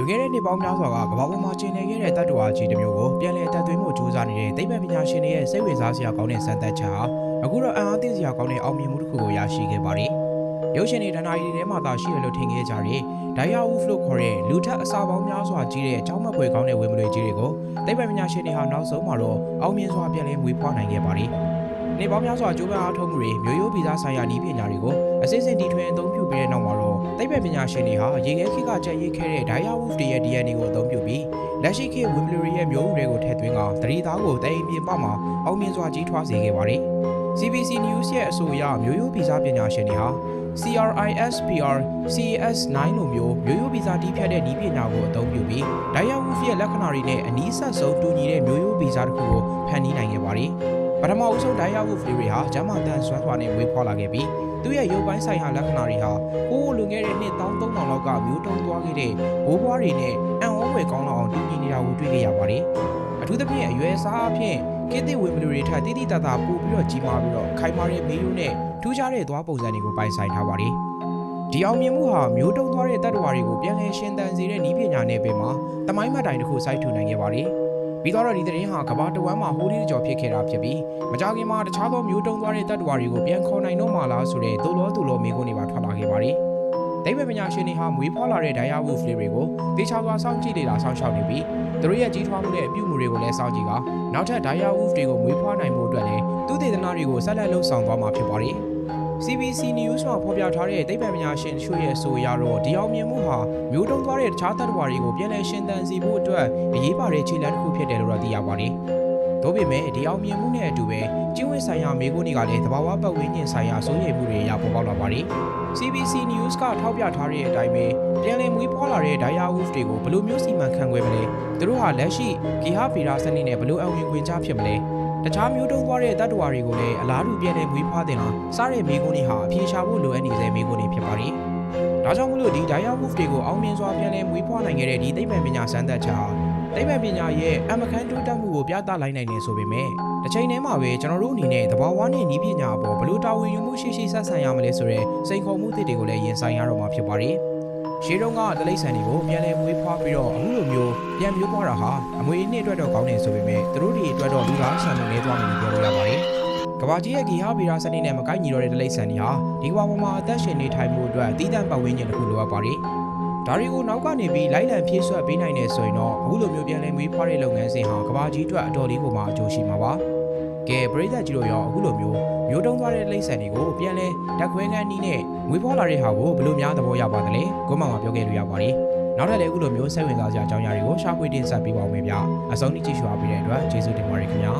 လူခဲ့တဲ့နှစ်ပေါင်းများစွာကကမ္ဘာပေါ်မှာကျင်နေခဲ့တဲ့တတ္တဝါကြီးတစ်မျိုးကိုပြန်လည်အသက်သွင်းမှုကြိုးစားနေတဲ့သိပ္ပံပညာရှင်တွေရဲ့စိတ်ဝင်စားစရာကောင်းတဲ့စံသက်ချက်ဟာအခုတော့အံ့အားသင့်စရာကောင်းတဲ့အောင်မြင်မှုတစ်ခုကိုရရှိခဲ့ပါတယ်။ရုပ်ရှင်တွေဒဏ္ဍာရီတွေထဲမှာသာရှိရလို့ထင်ခဲ့ကြတဲ့ဒိုင်ယာဝူဖ်လို့ခေါ်တဲ့လူထက်အစာပေါင်းများစွာကြီးတဲ့အကြောင်းမဖွယ်ကောင်းတဲ့ဝေမလွေကြီးတွေကိုသိပ္ပံပညာရှင်တွေဟာနောက်ဆုံးမှာတော့အောင်မြင်စွာပြန်လည်မွေးဖွားနိုင်ခဲ့ပါတယ်။နေပေါင်းများစွာကြိုးပမ်းအားထုတ်မှုတွေမျိုးရိုးဗီဇဆိုင်ရာနည်းပညာတွေကိုအစစ်စစ်တီထွင်အသုံးပြုပြီးတဲ့နောက်မှာတော့ သိပ္ပံပညာရှင်တွေဟာရေခဲခေတ်ကကြံ့ရည်ခဲ့တဲ့ဒိုင်ယာဝူဖ်တွေရဲ့ DNA ကိုအသုံးပြုပြီးလက်ရှိခေတ်ဝီမလူရီရဲ့မျိုးဥတွေကိုထည့်သွင်းကသတိသားကိုတိုင်ပြင်ပမှာအောင်မြင်စွာကြီးထွားစေခဲ့ပါတယ်။ CBC News ရဲ့အဆိုအရမျိုးရိုးဗီဇပညာရှင်တွေဟာ CRISPR CAS9 လိုမျိုးမျိုးရိုးဗီဇတီးဖြတ်တဲ့နည်းပညာကိုအသုံးပြုပြီးဒိုင်ယာဝူဖ်ရဲ့လက္ခဏာတွေနဲ့အနီးဆက်ဆုံးတူညီတဲ့မျိုးရိုးဗီဇတစ်ခုကိုဖန်တီးနိုင်ခဲ့ပါတယ်။ ပထမအဦးဆုံးဒိုင်ယာဝူဖ်တွေဟာဂျမန်တန်ဆွမ်းစွာနဲ့ဝေးဖွာလာခဲ့ပြီးသူ့ရဲ့ရုပ်ပိုင်းဆိုင်ရာလက္ခဏာတွေဟာဟိုးလွန်ခဲ့တဲ့နှစ်1300လောက်ကမျိုးတုံးသွားခဲ့တဲ့ဘိုးဘွားတွေနဲ့အံ့ဩဖွယ်ကောင်းလောက်အောင်တူညီနေတာကိုတွေ့ခဲ့ရပါတယ်။အထူးသဖြင့်အရွယ်စားအဖြစ်ခေတ်သစ်ဝင်မလူတွေထက်တိတိတတ်တာပို့ပြီးတော့ကြီးမားပြီးတော့ခိုင်မာတဲ့မေးရိုးနဲ့ထူးခြားတဲ့သွားပုံစံတွေကိုပိုင်ဆိုင်ထားပါတယ်။ဒီအောင်မြင်မှုဟာမျိုးတုံးသွားတဲ့တတ္တဝါတွေကိုပြန်လည်ရှင်းသန်စေတဲ့နည်းပညာနဲ့ပင်မှာတမိုင်းမှတ်တိုင်တစ်ခုစိုက်ထူနိုင်ခဲ့ပါတယ်။ ပြီးတော့ဒီသတင်းဟာကမ္ဘာတဝမ်းမှာဟိုးလေးကြော်ဖြစ်ခဲ့တာဖြစ်ပြီးမကြခင်မှာတခြားသောမျိုးတုံးသွားတဲ့တတ္တဝါတွေကိုပြန်ခေါ်နိုင်တော့မှလားဆိုတဲ့တိုလောတိုလောမေးခွန်းတွေပါထွက်လာခဲ့ပါတယ်။ဒိဗ္ဗပညာရှင်တွေဟာမွေးဖွားလာတဲ့ဒိုင်ယာဝူဖ်လေးတွေကိုတေချာစွာစောင့်ကြည့်နေတာစောင့်ရှောက်နေပြီးသူတို့ရဲ့ကြီးထွားမှုနဲ့အပြုမှုတွေကိုလည်းစောင့်ကြည့်ကနောက်ထပ်ဒိုင်ယာဝူဖ်တွေကိုမွေးဖွားနိုင်မှုအတွက်လည်းသူတည်တနာတွေကိုဆက်လက်လှုပ်ဆောင်သွားမှာဖြစ်ပါတယ်။ CBC News မှာဖော်ပြထားတဲ့သိပ္ပံပညာရှင်တို့ရဲ့အဆိုအရတော့ဒီအောင်မြင်မှုဟာမျိုးတုံးသွားတဲ့တခြားတတ္တဝါတွေကိုပြန်လည်ရှင်သန်စေဖို့အတွက်အရေးပါတဲ့ခြေလှမ်းတစ်ခုဖြစ်တယ်လို့တော့သိရပါတယ်။ဒါပေမဲ့ဒီအောင်မြင်မှုနဲ့အတူပဲကျင်းဝတ်ဆိုင်ရာမိကုန်းတွေကလည်းသဘာဝပတ်ဝန်းကျင်ဆိုင်ရာစိုးရိမ်မှုတွေအရပေါ်ပေါက်လာပါတယ်။ CBC News ကထောက်ပြထားတဲ့အတိုင်းပဲပြန်လည်မွေးဖွားလာတဲ့ Dia Wolf တွေကိုဘယ်လိုမျိုးစီမံခန့်ခွဲမလဲ။သူတို့ဟာလက်ရှိဂီဟဗီရာစနစ်နဲ့ဘယ်လိုအဝင်ခွင့်ချဖြစ်မလဲ။ တခြားမျိုးတုံးသွားတဲ့တတ္တဝါတွေကိုလည်းအလားတူပြန်လည်မွေးဖွားတင်လာစားတဲ့မိကုန်းတွေဟာအပြေရှားဖို့လိုအပ်နေစေမိကုန်းတွေဖြစ်ပါတယ်။ဒါကြောင့်မလို့ဒီ Dia Wolf တွေကိုအောင်မြင်စွာပြန်လည်မွေးဖွားနိုင်ခဲ့တဲ့ဒီသိပ္ပံပညာစမ်းသပ်ချက်ဟာသိပ္ပံပညာရဲ့အမခန်းတိုးတက်မှုကိုပြသလိုက်နိုင်နေဆိုပေမဲ့တစ်ချိန်တည်းမှာပဲကျွန်တော်တို့အနေနဲ့သဘာဝနဲ့ဤပညာအပေါ်ဘယ်လိုတာဝန်ယူမှုရှိရှိဆက်ဆံရမလဲဆိုတဲ့စိန်ခေါ်မှုတွေတွေကိုလည်းရင်ဆိုင်ရတော့မှာဖြစ်ပါတယ်။ရှေးတုန်းကတလိษံတွေကိုပြန်လည်မွေးဖွားပြီးတော့အခုလိုမျိုး ပြန်မျိုးပွားတာဟာအမွေအနှစ်အတွက်တော့ကောင်းတယ်ဆိုပေမဲ့သူတို့တွေအတွက်တော့လူသားဆန်မှုနေသွားမယ်လို့ပြောလို့ရပါတယ်။ကဘာကြီးရဲ့ဂီဟာဗီရာစနစ်နဲ့မကိုက်ညီတော့တဲ့တလိษံတွေဟာဒီကဘာပေါ်မှာအသက်ရှင်နေထိုင်မှုအတွက်တည်တံ့ပတ်ဝန်းကျင်တစ်ခုလိုအပ်ပါတယ်။ဒါတွေကိုနောက်ကနေပြီးလိုက်လံဖြည့်ဆွတ်ပေးနိုင်တယ်ဆိုရင်တော့အခုလိုမျိုးပြန်လည်မွေးဖွားတဲ့လုပ်ငန်းစဉ်ဟာကဘာကြီးအတွက်အတော်လေးကိုမှအကျိုးရှိမှာပါ။ကဲပရိသတ်ကြီးတို့ရောအခုလိုမျိုးမျိုးတုံးသွားတဲ့လိမ့်ဆန်တွေကိုပြန်လဲဓာတ်ခွဲခန်းနီးနဲ့မွေးဖွားလာတဲ့ဟာကိုဘယ်လိုများသဘောရပါသလဲကိုမမပြောခဲ့လို့ရပါတယ် နောက်ထပ်လည်းအခုလိုမျိုးစိတ်ဝင်စားစရာအကြောင်းအရာတွေကိုရှာဖွေတင်ဆက်ပေးပါဦးမယ်ဗျအဆုံးထိကြည့်ရှုအားပေးတဲ့အတွက်ကျေးဇူးတင်ပါတယ်ခင်ဗျာ